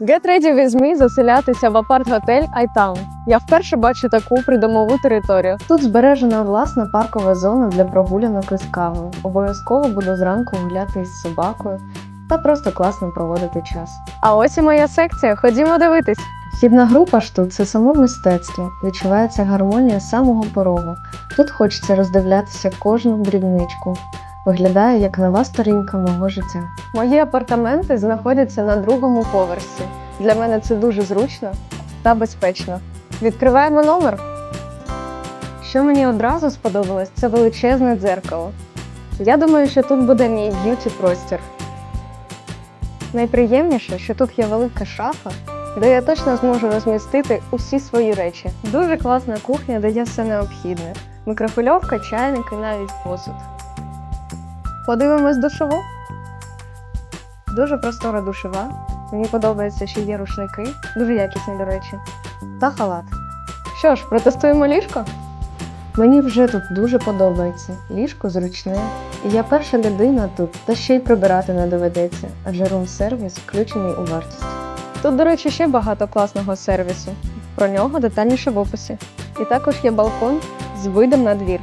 Get ready with me заселятися в апарт-готель iTown. Я вперше бачу таку придомову територію. Тут збережена власна паркова зона для прогулянок із кавою. Обов'язково буду зранку гуляти із собакою та просто класно проводити час. А ось і моя секція. Ходімо дивитись. Вхідна група ж тут це само мистецтво. Відчувається гармонія з самого порогу. Тут хочеться роздивлятися кожну дрібничку. Виглядає як нова сторінка мого життя. Мої апартаменти знаходяться на другому поверсі. Для мене це дуже зручно та безпечно. Відкриваємо номер. Що мені одразу сподобалось, це величезне дзеркало. Я думаю, що тут буде мій б'юті простір. Найприємніше, що тут є велика шафа, де я точно зможу розмістити усі свої речі. Дуже класна кухня, де є все необхідне: мікрохвильовка, чайник і навіть посуд. Подивимось душову. Дуже простора душова. Мені подобається, що є рушники, дуже якісні, до речі, та халат. Що ж, протестуємо ліжко? Мені вже тут дуже подобається. Ліжко зручне. І я перша людина тут, та ще й прибирати не доведеться, адже рум-сервіс включений у вартість. Тут, до речі, ще багато класного сервісу. Про нього детальніше в описі. І також є балкон з видом на двір.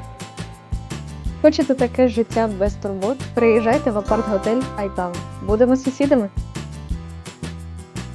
Хочете таке життя без турбот? Приїжджайте в апарт-готель Айтан. Будемо сусідами.